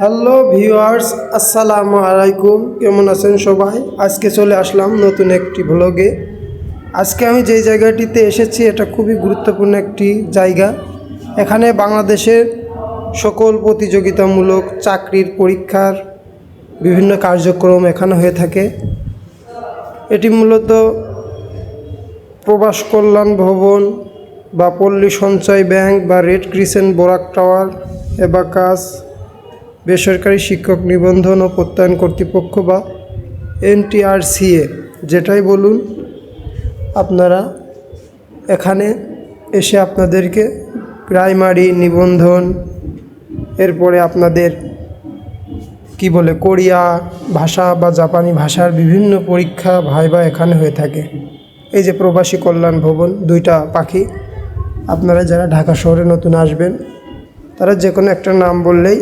Hello viewers, আসসালামু আলাইকুম। কেমন আছেন সবাই? আজকে চলে আসলাম নতুন একটি ব্লগে আজকে আমি যেই জায়গাটিতে এসেছি, এটা খুবই গুরুত্বপূর্ণ একটি জায়গা। এখানে বাংলাদেশের সকল প্রতিযোগিতামূলক চাকরির পরীক্ষার বিভিন্ন কার্যক্রম এখানে হয়ে থাকে। এটি মূলত প্রবাস কল্যাণ ভবন বা পল্লী সঞ্চয় ব্যাংক বা red crescent Borak tower abacus বেসরকারি শিক্ষক নিবন্ধন ও প্রত্যয়ন কর্তৃপক্ষ বা এনটিআরসিএ, যেটাই বলুন, আপনারা এখানে এসে আপনাদেরকে প্রাইমারি নিবন্ধন, এরপরে আপনাদের কি বলে, কোরিয়া ভাষা বা জাপানি ভাষার বিভিন্ন পরীক্ষা ভাইবা এখানে হয়ে থাকে। এই যে প্রবাসী কল্যাণ ভবন, দুইটা পাখি, আপনারা যারা ঢাকা শহরে নতুন আসবেন, তারা যে কোনো একটা নাম বললেই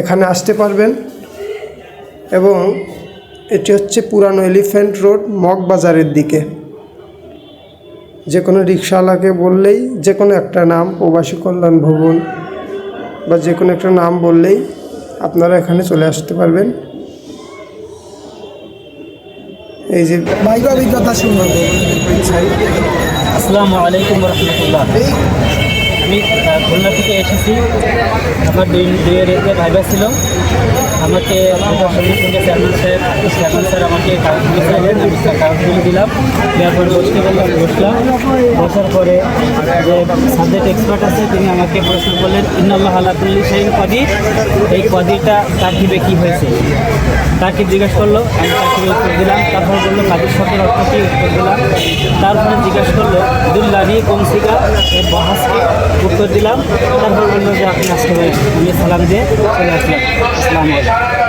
এখানে আসতে পারবেন। এবং এটি হচ্ছে পুরানো এলিফ্যান্ট রোড মগবাজারের দিকে। যে কোনো রিক্সাওয়ালাকে বললেই যে কোনো একটা নাম প্রবাসী কল্যাণ ভবন বা যে কোনো একটা নাম বললেই আপনারা এখানে চলে আসতে পারবেন। এই যে বাইক অভিজ্ঞতা শুনব। আসসালামু আলাইকুম রহমতুল্লাহ। খুলনা থেকে এসেছি। আমার দুই দুইয়ের এতে ভাইবা ছিল আমাকে স্যার আমাকে কাগজগুলি দিলাম। দেওয়ার পরে বসতে বললাম, বসলাম। বসার পরে যে সাবজেক্ট এক্সপার্ট আছে, তিনি আমাকে প্রশ্ন করলেন, ইন্নাল্লাহ আল্লাহুল্লি শাহিন কদির। এই কদিরটা তাকিবে কী হয়েছে? তাকে জিজ্ঞেস করল, আমি তাকে উত্তর দিলাম, তারপর বলল, কাদির শব্দের অর্থ উত্তর দিলাম। তারপরে জিজ্ঞেস করল, দুল্লানি কমসিকা এর বহাসকে উত্তর দিলাম। তারপর বলল যে, আপনি আসতে পারেন আমি সালাম দিয়ে চলে আসলাম। আসসালামু আলাইকুম